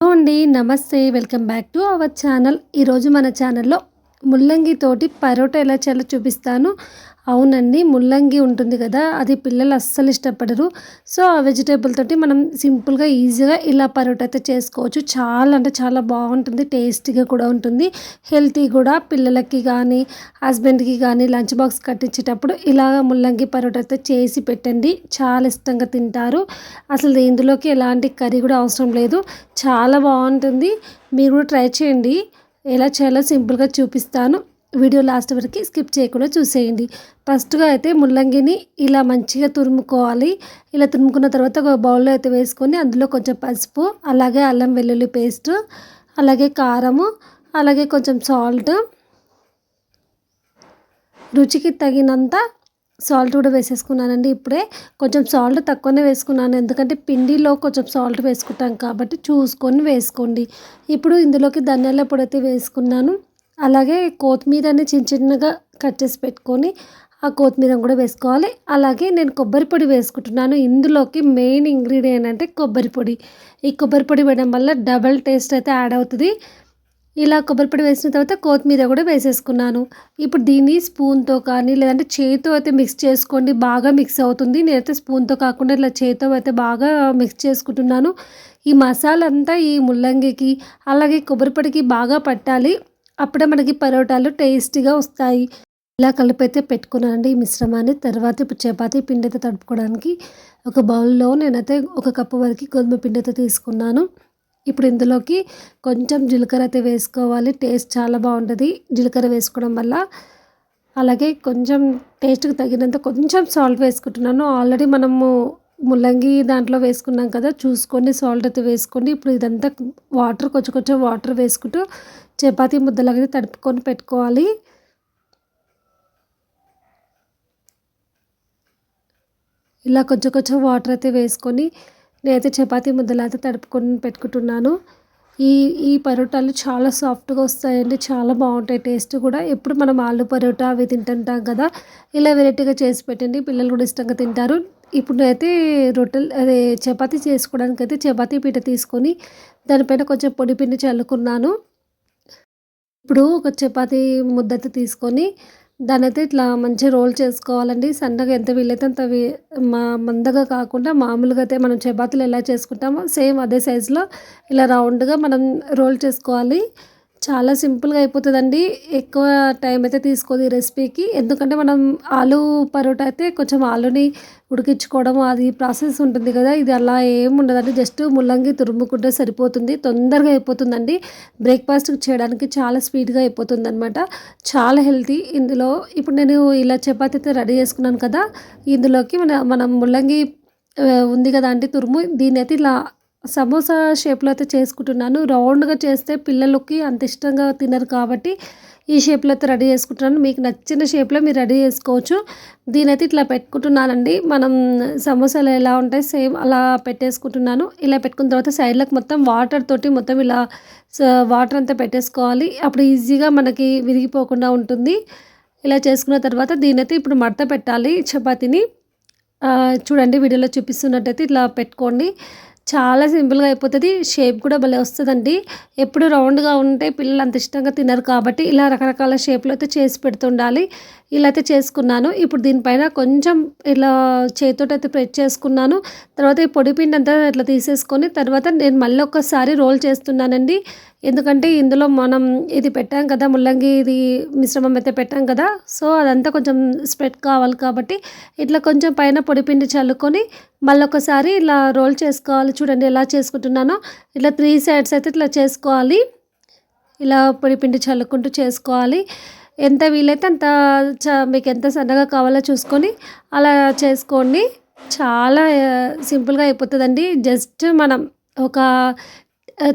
Hello అండి నమస్తే welcome back to our channel. ఈరోజు మన ఛానల్లో ముల్లంగి తోటి పరోటా ఎలా చేయాలో చూపిస్తాను. అవునండి ముల్లంగి ఉంటుంది కదా అది పిల్లలు అస్సలు ఇష్టపడరు. సో ఆ వెజిటేబుల్ తోటి మనం సింపుల్గా ఈజీగా ఇలా పరోటా అయితే చేసుకోవచ్చు. చాలా అంటే చాలా బాగుంటుంది టేస్టీగా కూడా ఉంటుంది. హెల్తీ కూడా పిల్లలకి కానీ హస్బెండ్కి కానీ లంచ్ బాక్స్ కట్టించేటప్పుడు ఇలాగ ముల్లంగి పరోటా అయితే చేసి పెట్టండి. చాలా ఇష్టంగా తింటారు. అసలు ఇందులోకి ఎలాంటి కర్రీ కూడా అవసరం లేదు. చాలా బాగుంటుంది. మీరు కూడా ట్రై చేయండి. ఎలా చేయాలో సింపుల్గా చూపిస్తాను. వీడియో లాస్ట్ వరకు స్కిప్ చేయకుండా చూసేయండి. ఫస్ట్గా అయితే ముల్లంగిని ఇలా మంచిగా తురుముకోవాలి. ఇలా తురుముకున్న తర్వాత ఒక బౌల్లో అయితే వేసుకొని అందులో కొంచెం పసుపు అలాగే అల్లం వెల్లుల్లి పేస్ట్ అలాగే కారము అలాగే కొంచెం సాల్ట్. రుచికి తగినంత సాల్ట్ కూడా వేసేసుకున్నానండి. ఇప్పుడే కొంచెం సాల్ట్ తక్కువనే వేసుకున్నాను. ఎందుకంటే పిండిలో కొంచెం సాల్ట్ వేసుకుంటాం కాబట్టి చూసుకొని వేసుకోండి. ఇప్పుడు ఇందులోకి ధనియాల పొడి అయితే వేసుకున్నాను. అలాగే కొత్తిమీరని చిన్న చిన్నగా కట్ చేసి పెట్టుకొని ఆ కొత్తిమీర కూడా వేసుకోవాలి. అలాగే నేను కొబ్బరి పొడి వేసుకుంటున్నాను. ఇందులోకి మెయిన్ ఇంగ్రీడియంట్ అంటే కొబ్బరి పొడి. ఈ కొబ్బరి పొడి వేయడం వల్ల డబల్ టేస్ట్ అయితే యాడ్ అవుతుంది. ఇలా కొబ్బరిపొడి వేసిన తర్వాత కొత్తిమీర కూడా వేసేసుకున్నాను. ఇప్పుడు దీన్ని స్పూన్తో కానీ లేదంటే చేతితో అయితే మిక్స్ చేసుకోండి బాగా మిక్స్ అవుతుంది. నేనైతే స్పూన్తో కాకుండా ఇలా చేతితో అయితే బాగా మిక్స్ చేసుకుంటున్నాను. ఈ మసాలా అంతా ఈ ముల్లంగికి అలాగే కొబ్బరి పొడికి బాగా పట్టాలి. అప్పుడే మనకి పరోటాలు టేస్టీగా వస్తాయి. ఇలా కలిపైతే పెట్టుకున్నానండి ఈ మిశ్రమాన్ని. తర్వాత ఇప్పుడు చపాతీ పిండి అయితే తడుపుకోవడానికి ఒక బౌల్లో నేనైతే ఒక కప్పు వరకు గోధుమ పిండి అయితే తీసుకున్నాను. ఇప్పుడు ఇందులోకి కొంచెం జీలకర్ర అయితే వేసుకోవాలి. టేస్ట్ చాలా బాగుంటుంది. జీలకర్ర వేసుకోవడం వల్ల. అలాగే కొంచెం టేస్ట్కి తగినంత కొంచెం సాల్ట్ వేసుకుంటున్నాను. ఆల్రెడీ మనము ముల్లంగి దాంట్లో వేసుకున్నాం కదా చూసుకొని సాల్ట్ అయితే వేసుకోండి. ఇప్పుడు ఇదంతా వాటర్ కొంచెం కొంచెం వాటర్ వేసుకుంటూ చపాతీ ముద్దలాగా తడుపుకొని పెట్టుకోవాలి. ఇలా కొంచెం కొంచెం వాటర్ అయితే వేసుకొని నేనైతే చపాతీ ముద్దలు అయితే తడుపుకొని పెట్టుకుంటున్నాను. ఈ ఈ పరోటాలు చాలా సాఫ్ట్గా వస్తాయండి. చాలా బాగుంటాయి. టేస్ట్ కూడా. ఎప్పుడు మనం ఆలు పరోటా అవి తింటుంటాం కదా ఇలా వెరైటీగా చేసి పెట్టండి. పిల్లలు కూడా ఇష్టంగా తింటారు. ఇప్పుడు అయితే రొట్టెలు అదే చపాతీ చేసుకోవడానికి అయితే చపాతీ పీట తీసుకొని దానిపైన కొంచెం పొడి పిండి చల్లుకున్నాను. ఇప్పుడు ఒక చపాతీ ముద్ద తీసుకొని దాని అయితే ఇట్లా మంచిగా రోల్ చేసుకోవాలండి. సన్నగా ఎంత వీలైతే అంత మా మందగా కాకుండా మామూలుగా అయితే మనం చపాతీలు ఎలా చేసుకుంటామో సేమ్ అదే సైజులో ఇలా రౌండ్గా మనం రోల్ చేసుకోవాలి. చాలా సింపుల్గా అయిపోతుందండి. ఎక్కువ టైం అయితే తీసుకోదు ఈ రెసిపీకి. ఎందుకంటే మనం ఆలు పరోటా అయితే కొంచెం ఆలుని ఉడికించుకోవడం అది ప్రాసెస్ ఉంటుంది కదా ఇది అలా ఏం ఉండదండి. జస్ట్ ముల్లంగి తురుముకుంటే సరిపోతుంది. తొందరగా అయిపోతుందండి. బ్రేక్ఫాస్ట్ చేయడానికి చాలా స్పీడ్గా అయిపోతుంది అనమాట చాలా హెల్తీ. ఇందులో ఇప్పుడు నేను ఇలా చపాతి అయితే రెడీ చేసుకున్నాను కదా ఇందులోకి మన మనం ముల్లంగి ఉంది కదా అండి తురుము. దీని అయితే ఇలా సమోసా షేప్లో అయితే చేసుకుంటున్నాను. రౌండ్గా చేస్తే పిల్లలకి అంత ఇష్టంగా తినరు కాబట్టి ఈ షేప్లో అయితే రెడీ చేసుకుంటున్నాను. మీకు నచ్చిన షేప్లో మీరు రెడీ చేసుకోవచ్చు. దీనైతే ఇట్లా పెట్టుకుంటున్నానండి. మనం సమోసాలు ఎలా ఉంటాయి సేమ్ అలా పెట్టేసుకుంటున్నాను. ఇలా పెట్టుకున్న తర్వాత సైడ్లకు మొత్తం వాటర్ తోటి మొత్తం ఇలా వాటర్ అంతా పెట్టేసుకోవాలి. అప్పుడు ఈజీగా మనకి విరిగిపోకుండా ఉంటుంది. ఇలా చేసుకున్న తర్వాత దీనైతే ఇప్పుడు మడత పెట్టాలి చపాతీని. చూడండి వీడియోలో చూపిస్తున్నట్టయితే ఇట్లా పెట్టుకోండి. చాలా సింపుల్గా అయిపోతుంది. షేప్ కూడా భలే వస్తుందండి. ఎప్పుడు రౌండ్గా ఉంటే పిల్లలు అంత ఇష్టంగా తినరు కాబట్టి ఇలా రకరకాల షేప్లో అయితే చేసి పెడుతుండాలి. ఇలా అయితే చేసుకున్నాను. ఇప్పుడు దీనిపైన కొంచెం ఇలా చేతితో అయితే ప్రెస్ చేసుకున్నాను. తర్వాత ఈ పొడి పిండి అంతా ఇట్లా తీసేసుకొని తర్వాత నేను మళ్ళీ ఒక్కసారి రోల్ చేస్తున్నానండి. ఎందుకంటే ఇందులో మనం ఇది పెట్టాం కదా ముల్లంగి ఇది మిశ్రమం అయితే పెట్టాం కదా సో అదంతా కొంచెం స్ప్రెడ్ కావాలి కాబట్టి ఇట్లా కొంచెం పైన పొడిపిండి చల్లుకొని మళ్ళీ ఒకసారి ఇలా రోల్ చేసుకోవాలి. చూడండి ఎలా చేసుకుంటున్నానో. ఇట్లా త్రీ సైడ్స్ అయితే ఇట్లా చేసుకోవాలి. ఇలా పొడిపిండి చల్లుకుంటూ చేసుకోవాలి. ఎంత వీలైతే అంత చ మీకు ఎంత సన్నగా కావాలో చూసుకొని అలా చేసుకోండి. చాలా eh, సింపుల్గా అయిపోతుందండి. జస్ట్ మనం ఒక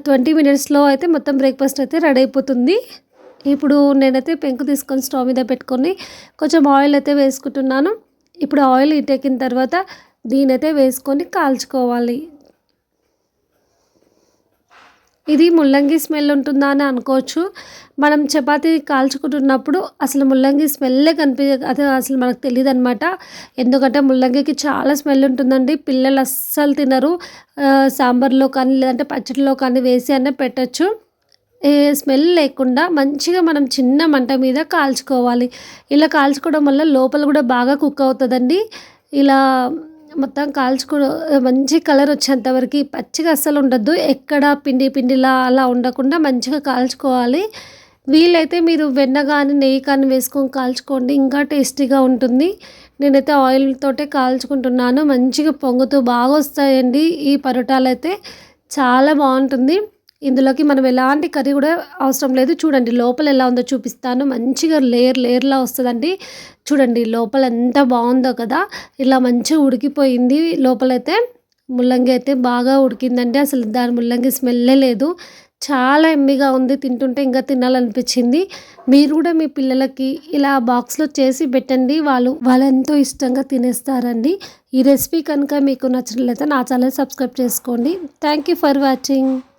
ట్వంటీ మినిట్స్లో అయితే మొత్తం బ్రేక్ఫాస్ట్ అయితే రెడీ అయిపోతుంది. ఇప్పుడు నేనైతే పెంకు తీసుకొని స్టవ్ మీద పెట్టుకొని కొంచెం ఆయిల్ అయితే వేసుకుంటున్నాను. ఇప్పుడు ఆయిల్ ఇటెక్కిన తర్వాత దీనైతే వేసుకొని కాల్చుకోవాలి. ఇది ముల్లంగి స్మెల్ ఉంటుందా అని అనుకోవచ్చు. మనం చపాతీ కాల్చుకుంటున్నప్పుడు అసలు ముల్లంగి స్మెల్లే కనిపి అది అసలు మనకు తెలియదు అనమాట ఎందుకంటే ముల్లంగికి చాలా స్మెల్ ఉంటుందండి. పిల్లలు అస్సలు తినరు. సాంబార్లో కానీ లేదంటే పచ్చడిలో కానీ వేసి అనే పెట్టచ్చు. ఏ స్మెల్ లేకుండా మంచిగా మనం చిన్న మంట మీద కాల్చుకోవాలి. ఇలా కాల్చుకోవడం వల్ల లోపల కూడా బాగా కుక్ అవుతుందండి. ఇలా మొత్తం కాల్చుకో మంచి కలర్ వచ్చేంత వరకు పచ్చిగా అస్సలు ఉండద్దు. ఎక్కడ పిండి పిండిలా అలా ఉండకుండా మంచిగా కాల్చుకోవాలి. వీలైతే మీరు వెన్న కానీ నెయ్యి కానీ వేసుకొని కాల్చుకోండి. ఇంకా టేస్టీగా ఉంటుంది. నేనైతే ఆయిల్ తోటే కాల్చుకుంటున్నాను. మంచిగా పొంగుతూ బాగా వస్తాయండి ఈ పరోటాలు అయితే. చాలా బాగుంటుంది. ఇందులోకి మనం ఎలాంటి కర్రీ కూడా అవసరం లేదు. చూడండి లోపల ఎలా ఉందో చూపిస్తాను. మంచిగా లేయర్ లేయర్లా వస్తుందండి. చూడండి లోపల ఎంత బాగుందో కదా. ఇలా మంచిగా ఉడికిపోయింది. లోపలైతే ముల్లంగి అయితే బాగా ఉడికిందండి. అసలు దాని ముల్లంగి స్మెల్లే లేదు. చాలా ఎమ్మిగా ఉంది. తింటుంటే ఇంకా తినాలనిపించింది. మీరు కూడా మీ పిల్లలకి ఇలా బాక్స్లో చేసి పెట్టండి. వాళ్ళు వాళ్ళు ఎంతో ఇష్టంగా తినేస్తారండి. ఈ రెసిపీ కనుక మీకు నచ్చినట్లయితే నా ఛానల్ సబ్స్క్రైబ్ చేసుకోండి. Thank you for watching.